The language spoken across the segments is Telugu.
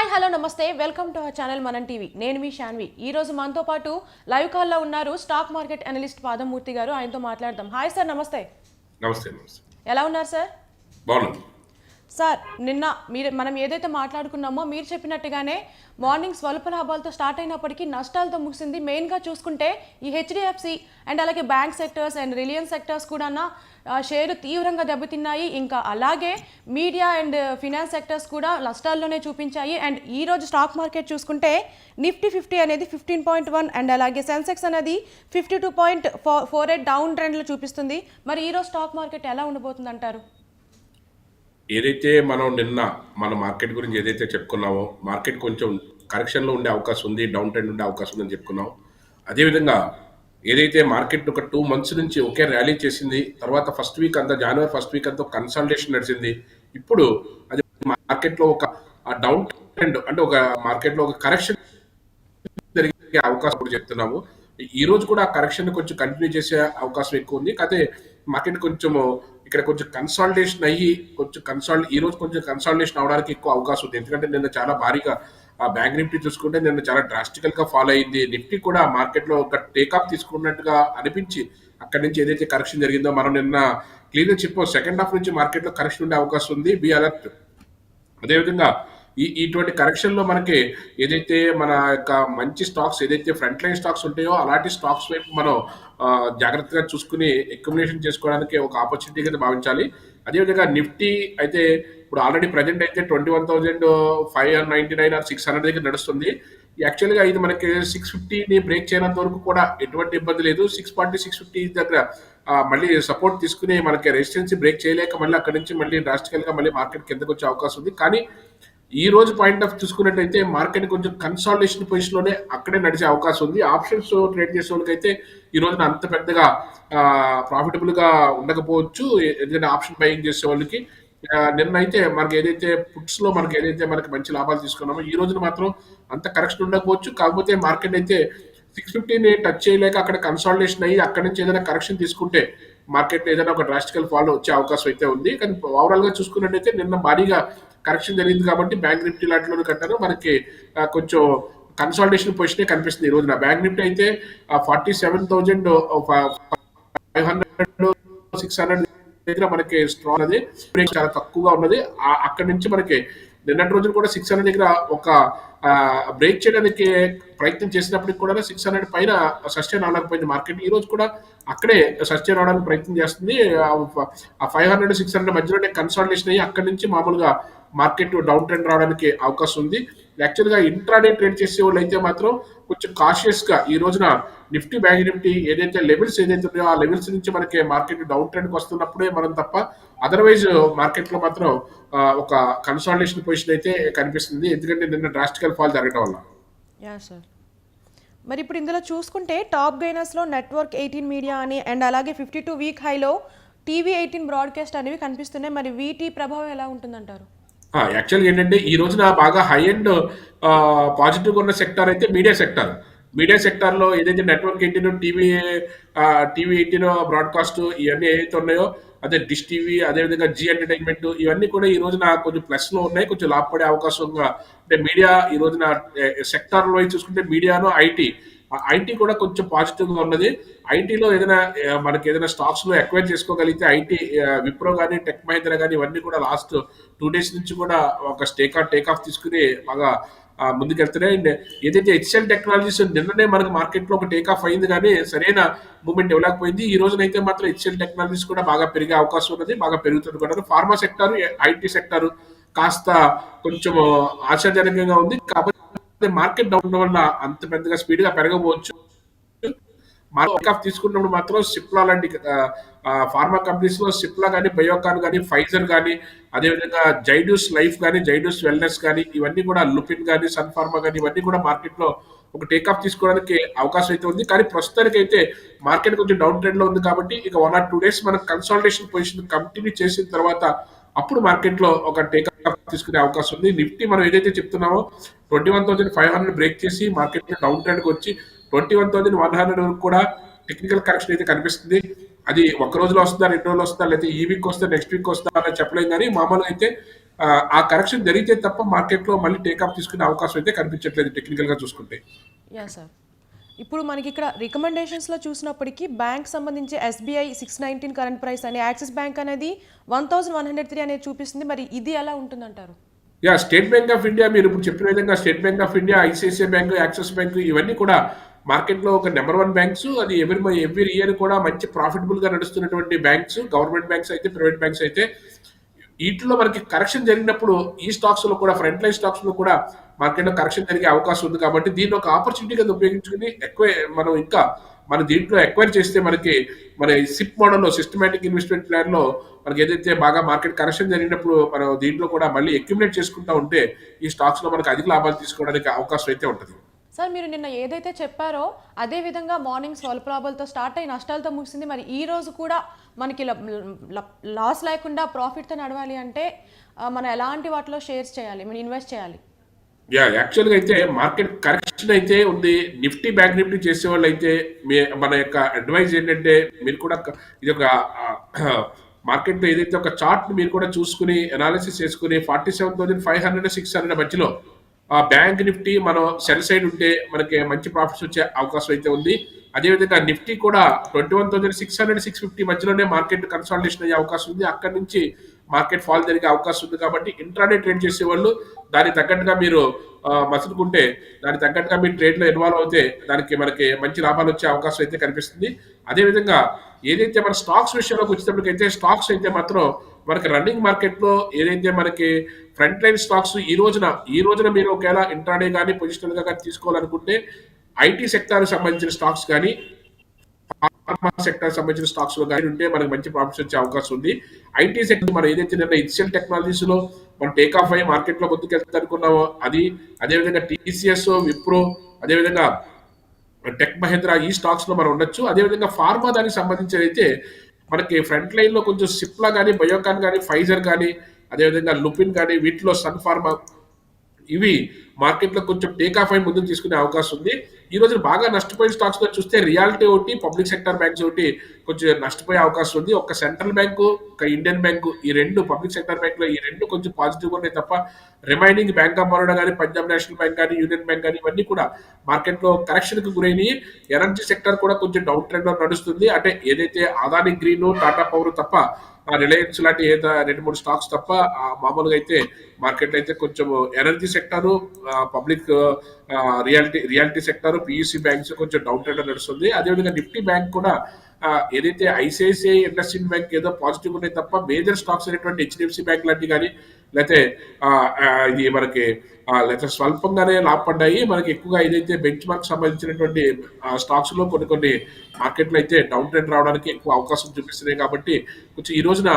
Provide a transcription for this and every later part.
Hi hello namaste. Welcome to our channel Manam TV. నేను మీ శాన్వి. ఈ రోజు మనతో పాటు లైవ్ కాల్లో ఉన్నారు స్టాక్ మార్కెట్ అనలిస్ట్ పాదమూర్తి గారు. ఆయనతో మాట్లాడదాం. హాయ్ సార్ నమస్తే. నమస్తే నమస్తే. ఎలా ఉన్నారు సార్? బాగున్నాను సార్ నిన్న మీరు మనం ఏదైతే మాట్లాడుకున్నామో మీరు చెప్పినట్టుగానే మార్నింగ్ స్వల్ప లాభాలతో స్టార్ట్ అయినప్పటికీ నష్టాలతో ముగిసింది. మెయిన్గా చూసుకుంటే ఈ హెచ్డిఎఫ్సి అండ్ అలాగే bank sectors and Reliance sectors కూడా షేర్లు తీవ్రంగా దెబ్బతిన్నాయి. ఇంకా అలాగే మీడియా అండ్ ఫినాన్స్ సెక్టర్స్ కూడా నష్టాల్లోనే చూపించాయి. అండ్ ఈ రోజు స్టాక్ మార్కెట్ చూసుకుంటే నిఫ్టీ ఫిఫ్టీ అనేది ఫిఫ్టీన్ పాయింట్ వన్ అండ్ అలాగే సెన్సెక్స్ అనేది fifty two point four four eight down ట్రెండ్లో చూపిస్తుంది. మరి ఈరోజు స్టాక్ మార్కెట్ ఎలా ఉండబోతుంది అంటారు ఏదైతే మనం నిన్న మన మార్కెట్ గురించి ఏదైతే చెప్పుకున్నామో మార్కెట్ కొంచెం కరెక్షన్లో ఉండే అవకాశం ఉంది డౌన్ ట్రెండ్ ఉండే అవకాశం ఉందని చెప్పుకున్నాం. అదేవిధంగా ఏదైతే మార్కెట్ ఒక టూ మంత్స్ నుంచి ఒకే ర్యాలీ చేసింది తర్వాత ఫస్ట్ వీక్ అంతా జనవరి ఫస్ట్ వీక్ అంతా కన్సల్టేషన్ నడిచింది. ఇప్పుడు అది మార్కెట్లో ఒక డౌన్ ట్రెండ్ అంటే ఒక మార్కెట్లో ఒక కరెక్షన్ జరిగే అవకాశం కూడా చెప్తున్నాము. ఈ రోజు కూడా కరెక్షన్ కొంచెం కంటిన్యూ చేసే అవకాశం ఎక్కువ ఉంది. కాకపోతే మార్కెట్ కొంచెం ఇక్కడ కొంచెం కన్సాలిడేషన్ అయ్యి కొంచెం కన్సాల్ ఈ రోజు కొంచెం కన్సాలిడేషన్ అవడానికి ఎక్కువ అవకాశం ఉంది. ఎందుకంటే నిన్న చాలా భారీగా ఆ బ్యాంక్ నిఫ్టీ చూసుకుంటే నిన్న చాలా డ్రాస్టికల్గా ఫాలో అయింది. నిఫ్టీ కూడా మార్కెట్లో ఒక టేకాఫ్ తీసుకున్నట్టుగా అనిపించి అక్కడి నుంచి ఏదైతే కరెక్షన్ జరిగిందో మనం నిన్న క్లియర్గా చెప్పాం సెకండ్ హాఫ్ నుంచి మార్కెట్లో కరెక్షన్ ఉండే అవకాశం ఉంది. బి అలర్ట్ అదేవిధంగా ఈ ఇటువంటి కరెక్షన్లో మనకి ఏదైతే మన యొక్క మంచి స్టాక్స్ ఏదైతే ఫ్రంట్ లైన్ స్టాక్స్ ఉంటాయో అలాంటి స్టాక్స్ వైపు మనం జాగ్రత్తగా చూసుకుని అక్యుములేషన్ చేసుకోవడానికి ఒక ఆపర్చునిటీ కింద భావించాలి. అదేవిధంగా నిఫ్టీ అయితే ఇప్పుడు ఆల్రెడీ ప్రజెంట్ అయితే twenty one thousand five ninety nine or six hundred దగ్గర నడుస్తుంది. యాక్చువల్గా ఇది మనకి సిక్స్ ఫిఫ్టీని బ్రేక్ చేయనంత వరకు కూడా ఎటువంటి ఇబ్బంది లేదు. సిక్స్ ఫార్టీ సిక్స్ ఫిఫ్టీ దగ్గర మళ్ళీ సపోర్ట్ తీసుకుని మనకి రెసిస్టెన్సీ బ్రేక్ చేయలేక మళ్ళీ అక్కడ నుంచి మళ్ళీ డ్రాస్టికల్గా మళ్ళీ మార్కెట్ కిందకు వచ్చే అవకాశం ఉంది. కానీ ఈ రోజు పాయింట్ ఆఫ్ చూసుకున్నట్టయితే మార్కెట్ కొంచెం కన్సాలిడేషన్ పొజిషన్లోనే అక్కడే నడిచే అవకాశం ఉంది. ఆప్షన్స్ ట్రేడ్ చేసే వాళ్ళకైతే ఈ రోజున అంత పెద్దగా ప్రాఫిటబుల్గా ఉండకపోవచ్చు. ఎందుకంటే ఆప్షన్ బయింగ్ చేసే వాళ్ళకి నిన్న అయితే మనకి ఏదైతే పుట్స్లో మనకి ఏదైతే మనకి మంచి లాభాలు తీసుకున్నామో ఈ రోజున మాత్రం అంత కరెక్షన్ ఉండకపోవచ్చు. కాకపోతే మార్కెట్ అయితే సిక్స్ ఫిఫ్టీని టచ్ చేయలేక అక్కడ కన్సాలిడేషన్ అయ్యి అక్కడ నుంచి ఏదైనా కరెక్షన్ తీసుకుంటే మార్కెట్ ఏదైనా ఒక డ్రాస్టికల్ ఫాల్ వచ్చే అవకాశం అయితే ఉంది. కానీ ఓవరాల్గా చూసుకున్నట్టయితే నిన్న భారీగా కరెక్షన్ జరిగింది కాబట్టి బ్యాంక్ నిఫ్టీ లాంటిలోనే కట్టారు. మనకి కొంచెం కన్సాలిడేషన్ పొజిషనే కనిపిస్తుంది ఈ రోజున. బ్యాంక్ నిఫ్టీ అయితే forty seven thousand five hundred six hundred దగ్గర మనకి స్ట్రాంగ్ అది చాలా తక్కువగా ఉన్నది. అక్కడ అక్కడి నుంచి మనకి నిన్నటి రోజున కూడా సిక్స్ హండ్రెడ్ దగ్గర ఒక బ్రేక్ చేయడానికి ప్రయత్నం చేసినప్పటికి కూడా సిక్స్ హండ్రెడ్ పైన సస్టైన్ అవలేకపోయింది మార్కెట్ ఈ రోజు కూడా అక్కడే సస్టైన్ అవడానికి ప్రయత్నం చేస్తుంది. ఫైవ్ హండ్రెడ్ సిక్స్ హండ్రెడ్ మధ్యలోనే కన్సల్టేషన్ అయ్యి అక్కడి నుంచి మామూలుగా మార్కెట్ డౌన్ ట్రెండ్ రావడానికి అవకాశం ఉంది. యాక్చువల్గా ఇంట్రాడే ట్రేడ్ చేసే వాళ్ళు అయితే మాత్రం కొంచెం కాషియస్గా ఈ రోజున నిఫ్టీ బ్యాంక్ నిఫ్టీ ఏదైతే లెవెల్స్ ఏదైతే ఉన్నాయో ఆ లెవెల్స్ నుంచి మనకి మార్కెట్ డౌన్ ట్రెండ్కి వస్తున్నప్పుడే మనం తప్ప అదర్వైజ్ మార్కెట్లో మాత్రం ఆ, ఒక కన్సాలిడేషన్ పొజిషన్ అయితే కనిపిస్తుంది. ఎందుకంటే నిన్న డ్రాస్టికల్ ఫాల్ జరగడం వల్ల. యా సార్ మరి ఇప్పుడు ఇందులో చూసుకుంటే టాప్ గైనర్స్లో నెట్వర్క్ ఎయిటీన్ మీడియా అని అండ్ అలాగే ఫిఫ్టీ టూ వీక్ హైలో టీవీ ఎయిటీన్ బ్రాడ్కాస్ట్ అనేవి కనిపిస్తున్నాయి. మరి వీటి ప్రభావం ఎలా ఉంటుందంటారు? యాక్చువల్గా ఏంటంటే ఈ రోజున బాగా హై అండ్ పాజిటివ్ ఉన్న సెక్టార్ అయితే మీడియా సెక్టార్ మీడియా సెక్టార్లో ఏదైతే network eighteen TV TV eighteen broadcast ఇవన్నీ ఏవైతే ఉన్నాయో అదే డిష్ టీవీ అదేవిధంగా జీ ఎంటర్టైన్మెంట్ ఇవన్నీ కూడా ఈ రోజున కొంచెం ప్లస్లో ఉన్నాయి. కొంచెం లాభపడే అవకాశంగా అంటే మీడియా ఈ రోజున సెక్టార్లో చూసుకుంటే మీడియాను ఐటీ ఐటీ కూడా కొంచెం పాజిటివ్గా ఉన్నది. ఐటీలో ఏదైనా మనకి ఏదైనా స్టాక్స్లో ఎక్వైర్ చేసుకోగలిగితే ఐటీ విప్రో కానీ టెక్ మహేంద్ర కానీ ఇవన్నీ కూడా లాస్ట్ టూ డేస్ నుంచి కూడా ఒక స్టేక్ ఆఫ్ టేక్ ఆఫ్ తీసుకుని బాగా ముందుకెళ్తున్నాయి అండ్ ఏదైతే హెచ్ఎల్ టెక్నాలజీస్ నిన్ననే మనకి మార్కెట్లో ఒక టేక్ ఆఫ్ అయింది కానీ సరైన మూమెంట్ ఇవ్వలేకపోయింది. ఈ రోజునైతే మాత్రం హెచ్ఎల్ టెక్నాలజీస్ కూడా బాగా పెరిగే అవకాశం ఉన్నది బాగా పెరుగుతుంది కూడా. ఫార్మా సెక్టార్ ఐటీ సెక్టార్ కాస్త కొంచెం ఆశాజనకంగా ఉంది. కాకపోతే మార్కెట్ డౌన్ వల్ల అంత పెద్దగా స్పీడ్గా పెరగవచ్చు మార్కాఫ్ తీసుకున్నప్పుడు మాత్రం సిప్లా లాంటి ఫార్మా కంపెనీస్లో సిప్లా కానీ బయోకాన్ కానీ ఫైజర్ కానీ అదేవిధంగా జైడూస్ లైఫ్ కానీ జైడూస్ వెల్నెస్ కానీ ఇవన్నీ కూడా లుపిన్ కానీ సన్ ఫార్మా కానీ ఇవన్నీ కూడా మార్కెట్లో ఒక టేకాఫ్ తీసుకోవడానికి అవకాశం అయితే ఉంది. కానీ ప్రస్తుతానికి అయితే మార్కెట్ కొంచెం డౌన్ ట్రెండ్లో ఉంది కాబట్టి ఇక వన్ ఆర్ టూ డేస్ మనం కన్సల్టేషన్ పొజిషన్ కంటిన్యూ చేసిన తర్వాత అప్పుడు మార్కెట్లో ఒక టేకాఫ్ తీసుకునే అవకాశం ఉంది. నిఫ్టీ మనం ఏదైతే చెప్తున్నామో twenty one thousand five hundred break చేసి మార్కెట్లో డౌన్ ట్రెండ్కి వచ్చి twenty one thousand one hundred వరకు కూడా టెక్నికల్ కరెక్షన్ అయితే కనిపిస్తుంది. అది ఒక రోజులో వస్తుందా రెండు రోజులు వస్తుందా లేకపోతే ఈ వీక్ వస్తుందా నెక్స్ట్ వీక్ వస్తుందా అని చెప్పలేం కానీ మామూలుగా అయితే ఆ, కరెక్షన్ జరిగితే తప్ప మార్కెట్లో మళ్ళీ టేక్ ఆఫ్ తీసుకునే అవకాశం అయితే కనిపించట్లేదు టెక్నికల్గా చూసుకుంటే. ఇప్పుడు మనకి ఇక్కడ రికమెండేషన్స్లో చూసినప్పటికీ బ్యాంక్ సంబంధించి SBI six nineteen current price అని యాక్సిస్ బ్యాంక్ అనేది one thousand one hundred three అనేది చూపిస్తుంది. మరి ఇది ఎలా ఉంటుందంటారు? Yeah State Bank of India మీరు ఇప్పుడు చెప్పిన విధంగా State Bank of India ICICI bank Axis bank ఇవన్నీ కూడా మార్కెట్లో ఒక నెంబర్ వన్ బ్యాంక్స్ అది ఎవరి ఎవ్రీ ఇయర్ కూడా మంచి ప్రాఫిటబుల్గా నడుస్తున్నటువంటి బ్యాంక్స్ గవర్నమెంట్ బ్యాంక్స్ అయితే ప్రైవేట్ బ్యాంక్స్ అయితే వీటిలో మనకి కరెక్షన్ జరిగినప్పుడు ఈ స్టాక్స్లో కూడా ఫ్రంట్ లైన్ స్టాక్స్లో కూడా మార్కెట్లో కరెక్షన్ జరిగే అవకాశం ఉంది కాబట్టి దీన్ని ఒక ఆపర్చునిటీ కింద ఉపయోగించుకుని ఎక్కువ మనం ఇంకా మన దీంట్లో ఎక్వైర్ చేస్తే మనకి మన సిప్ మోడల్లో సిస్టమేటిక్ ఇన్వెస్ట్మెంట్ ప్లాన్లో మనకి ఏదైతే బాగా మార్కెట్ కరెక్షన్ జరిగినప్పుడు మనం దీంట్లో కూడా మళ్ళీ అక్యుములేట్ చేసుకుంటా ఉంటే ఈ స్టాక్స్లో మనకి అధిక లాభాలు తీసుకోవడానికి అవకాశం అయితే ఉంటుంది. సార్ మీరు నిన్న ఏదైతే చెప్పారో అదే విధంగా మార్నింగ్ స్వల్ప లాభాలతో స్టార్ట్ అయ్యి నష్టాలతో ముగిసింది. మరి ఈ రోజు కూడా మనకి లాస్ లేకుండా ప్రాఫిట్తో నడవాలి అంటే మనం ఎలాంటి వాటిలో షేర్స్ చేయాలి? మనం ఇన్వెస్ట్ చేయాలి? యా యాక్చువల్గా అయితే మార్కెట్ కరెక్షన్ అయితే ఉంది. నిఫ్టీ బ్యాంక్ నిఫ్టీ చేసే వాళ్ళు అయితే మీ మన యొక్క అడ్వైజ్ ఏంటంటే మీరు కూడా ఇది ఒక మార్కెట్లో ఏదైతే ఒక చార్ట్ మీరు కూడా చూసుకుని అనాలిసిస్ చేసుకుని forty seven thousand five hundred six hundred మధ్యలో ఆ బ్యాంక్ నిఫ్టీ మనం సెల్ సైడ్ ఉంటే మనకి మంచి ప్రాఫిట్స్ వచ్చే అవకాశం అయితే ఉంది. అదేవిధంగా నిఫ్టీ కూడా twenty one thousand six hundred six fifty మధ్యలోనే మార్కెట్ కన్సాలిడేషన్ అయ్యే అవకాశం ఉంది. అక్కడి నుంచి మార్కెట్ ఫాల్ జరిగే అవకాశం ఉంది కాబట్టి ఇంట్రాడే ట్రేడ్ చేసే వాళ్ళు దానికి తగ్గట్టుగా మీరు మసులుకుంటే దానికి తగ్గట్టుగా మీరు ట్రేడ్లో ఇన్వాల్వ్ అవుతే దానికి మనకి మంచి లాభాలు వచ్చే అవకాశం అయితే కనిపిస్తుంది. అదేవిధంగా ఏదైతే మన స్టాక్స్ విషయంలోకి వచ్చేటప్పటికైతే స్టాక్స్ అయితే మాత్రం మనకి రన్నింగ్ మార్కెట్లో ఏదైతే మనకి ఫ్రంట్ లైన్ స్టాక్స్ ఈ రోజున ఈ రోజున మీరు ఒకవేళ ఇంట్రాడే కానీ పొజిషనల్గా కానీ తీసుకోవాలనుకుంటే ఐటీ సెక్టార్ సంబంధించిన స్టాక్స్ కానీ ఫార్మా సెక్టర్ సంబంధించిన స్టాక్స్లో కానీ ఉంటే మనకి మంచి ప్రాఫిట్స్ వచ్చే అవకాశం ఉంది. ఐటీ సెక్టర్ మనం ఏదైతే నిన్న ఇన్సియల్ టెక్నాలజీస్లో మనం టేక్ ఆఫ్ అయ్యి మార్కెట్లో ముందుకు వెళ్తా అనుకున్నామో అది అదేవిధంగా టీసీఎస్ విప్రో అదేవిధంగా టెక్ మహేంద్ర ఈ స్టాక్స్లో మనం ఉండొచ్చు. అదేవిధంగా ఫార్మా దానికి సంబంధించి అయితే మనకి ఫ్రంట్ లైన్లో కొంచెం సిప్లా కానీ బయోకాన్ కానీ ఫైజర్ కానీ అదేవిధంగా లుపిన్ కానీ వీటిలో సన్ ఫార్మా ఇవి మార్కెట్లో కొంచెం టేక్ ఆఫ్ అయి ముందుకు తీసుకునే అవకాశం ఉంది. ఈ రోజు బాగా నష్టపోయిన స్టాక్స్లో చూస్తే రియాలిటీ ఒకటి పబ్లిక్ సెక్టర్ బ్యాంక్స్ ఒకటి కొంచెం నష్టపోయే అవకాశం ఉంది. ఒక సెంట్రల్ బ్యాంకు ఒక ఇండియన్ బ్యాంకు ఈ రెండు పబ్లిక్ సెక్టర్ బ్యాంక్లో ఈ రెండు కొంచెం పాజిటివ్ ఉన్నాయి తప్ప రిమైనింగ్ బ్యాంక్ ఆఫ్ బరోడా కానీ పంజాబ్ నేషనల్ బ్యాంక్ కానీ యూనియన్ బ్యాంక్ కానీ ఇవన్నీ కూడా మార్కెట్లో కరెక్షన్ గురైనవి. ఎనర్జీ సెక్టర్ కూడా కొంచెం డౌన్ ట్రెండ్లో నడుస్తుంది. అంటే ఏదైతే అదాని గ్రీన్ టాటా పవర్ తప్ప ఆ రిలయన్స్ లాంటి ఏదో రెండు మూడు స్టాక్స్ తప్ప ఆ మామూలుగా అయితే మార్కెట్ అయితే కొంచెం energy sector public reality reality sector PSU banks కొంచెం డౌన్ ట్రెండ్ నడుస్తుంది. అదేవిధంగా నిఫ్టీ బ్యాంక్ కూడా ఏదైతే ఐసిఐసిఐ ఇండస్ట్రియల్ బ్యాంక్ ఏదో పాజిటివ్ ఉన్నాయి తప్ప మేజర్ స్టాక్స్ అనేటువంటి హెచ్డిఎఫ్సి బ్యాంక్ లాంటివి కానీ లేకపోతే ఇది మనకి లేకపోతే స్వల్పంగానే లాభపడ్డాయి. మనకి ఎక్కువగా ఏదైతే బెంచ్ మార్క్ సంబంధించినటువంటి స్టాక్స్లో కొన్ని కొన్ని మార్కెట్లో అయితే డౌన్ ట్రెండ్ రావడానికి ఎక్కువ అవకాశం చూపిస్తున్నాయి కాబట్టి కొంచెం ఈ రోజున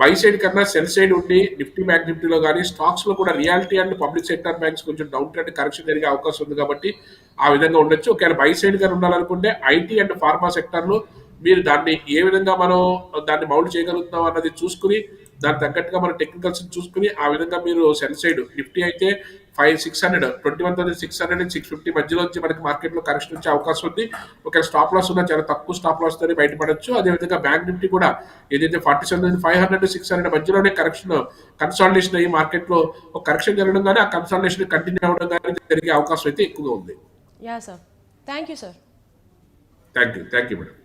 బై సైడ్ కన్నా సెల్ సైడ్ ఉండి నిఫ్టీ బ్యాంక్ నిఫ్టీలో కానీ స్టాక్స్లో కూడా reality and public sector banks కొంచెం డౌన్ ట్రెండ్ కరెక్షన్ జరిగే అవకాశం ఉంది కాబట్టి ఆ విధంగా ఉండొచ్చు. ఒకవేళ బై సైడ్ గానే ఉండాలనుకుంటే ఐటీ అండ్ ఫార్మా సెక్టర్లో మీరు దాన్ని ఏ విధంగా మనం దాన్ని మౌల్డ్ చేయగలుగుతున్నాం అన్నది చూసుకుని దానికి తగ్గట్టుగా మన టెక్నికల్స్ చూసుకుని ఆ విధంగా మీరు సెల్ సైడ్ నిఫ్టీ అయితే five six hundred twenty one thousand six hundred six fifty మధ్యలో వచ్చి మనకి మార్కెట్లో కరెక్షన్ వచ్చే అవకాశం ఉంది. ఒకవేళ స్టాప్ లాస్ ఉన్నా చాలా తక్కువ స్టాప్ లాస్ తోనే బయటపడొచ్చు. అదేవిధంగా బ్యాంక్ నిఫ్టీ కూడా ఏదైతే forty seven five hundred six hundred మధ్యలోనే కరెక్షన్ కన్సాలిడేషన్ అయ్యి మార్కెట్లో ఒక కరెక్షన్ జరగడం కానీ ఆ కన్సాలిడేషన్ కంటిన్యూ అవ్వడం కానీ జరిగే అవకాశం అయితే ఎక్కువగా ఉంది. Yeah sir thank you sir thank you thank you madam